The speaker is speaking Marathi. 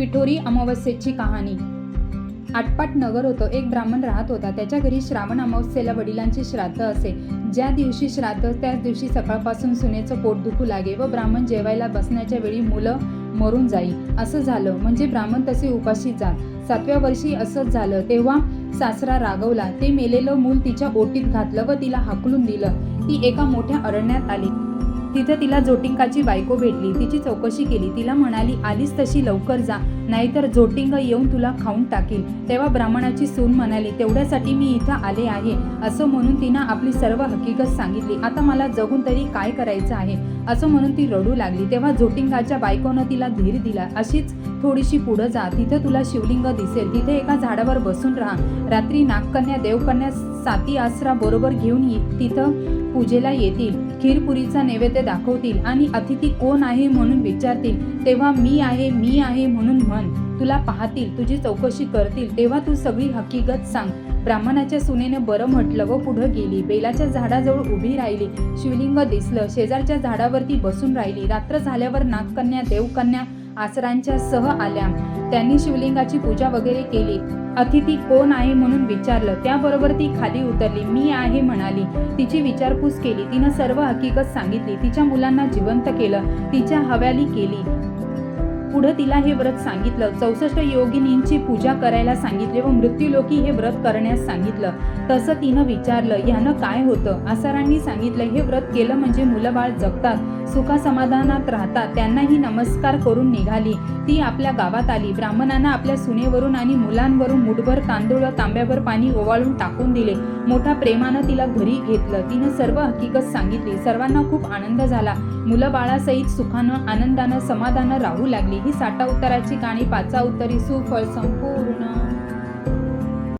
पिठोरी अमावस्येची कहाणी. आटपाट नगर होतं एक ब्राह्मण राहत होता. त्याच्या घरी श्रावण अमावस्येला वडिलांचे श्राद्ध असे. ज्या दिवशी श्राद्ध त्याच दिवशी सकाळपासून सुनेचं पोट दुखू लागे व ब्राह्मण जेवायला बसण्याच्या वेळी मुलं मरून जाई. असं झालं. म्हणजे ब्राह्मण तसे उपाशी जात. सातव्या वर्षी असंच झालं. तेव्हा सासरा रागवला. ते मेलेलं मूल तिच्या ओटीत घातलं व तिला हाकलून दिलं. ती एका मोठ्या अरण्यात आली. तिथं तिला जोटिंकाची बायको भेटली. तिची चौकशी केली. तिला म्हणाली आलीस तशी लवकर जा. नाहीतर जोटिंग येऊन तुला खाऊन टाकील. तेव्हा ब्राह्मणाची सून म्हणाली तेवढ्यासाठी मी इथं आले आहे. असं म्हणून तिनं आपली सर्व हकीकत सांगितली. आता मला जगून तरी काय करायचं आहे? असं म्हणून ती रडू लागली. तेव्हा जोटिंगाच्या बायकोनं तिला धीर दिला. अशीच थोडीशी पुढं जा. तिथं तुला शिवलिंग दिसेल. तिथे एका झाडावर बसून राहा. रात्री नागकन्या देवकन्या साती आसरा बरोबर घेऊन ये. तिथं पूजेला येतील. खीरपुरीचा नैवेद्य दाखवतील. आणि अतिथी कोण आहे म्हणून विचारतील. तेव्हा मी आहे मी आहे म्हणून म्हण तुला पाहतील तुझी चौकशी करतील तेव्हा तू सगळी हकीकत सांग. ब्राह्मणाच्या सुनेने बरं म्हटलं व पुढं गेली. बेलाच्या झाडाजवळ उभी राहिली. शिवलिंग दिसलं. शेजारच्या झाडावरती बसून राहिली. रात्र झाल्यावर नागकन्या देवकन्या आसरांच्या सह आल्या. त्यांनी शिवलिंगाची पूजा वगैरे केली. अतिथी कोण आहे म्हणून विचारलं. त्याबरोबर ती खाली उतरली. मी आहे म्हणाली. तिची विचारपूस केली. तिनं सर्व हकीकत सांगितली. तिच्या मुलांना जिवंत केलं. तिच्या हव्याली केली. पुढं तिला हे व्रत सांगितलं. चौसष्ट योगिनींची पूजा करायला सांगितले व मृत्यूलोकी हे व्रत करण्यास सांगितलं. तसं तिनं विचारलं यानं काय होतं? आसारांनी सांगितलं हे व्रत केलं म्हणजे मुलं बाळ जगतात. सुखासमाधानात राहतात त्यांनाही नमस्कार करून निघाली. ती आपल्या गावात आली. ब्राह्मणांना आपल्या सुनेवरून आणि मुलांवरून मुठभर तांदूळ तांब्यावर पाणी ओवाळून टाकून दिले. मोठ्या प्रेमानं तिला घरी घेतलं. तिनं सर्व हकीकत सांगितली. सर्वांना खूप आनंद झाला. मुलं बाळासहित सुखानं आनंदानं समाधानं राहू लागली. ही साठा उत्तराची गाणी पाचा उत्तरी सुफळ संपूर्ण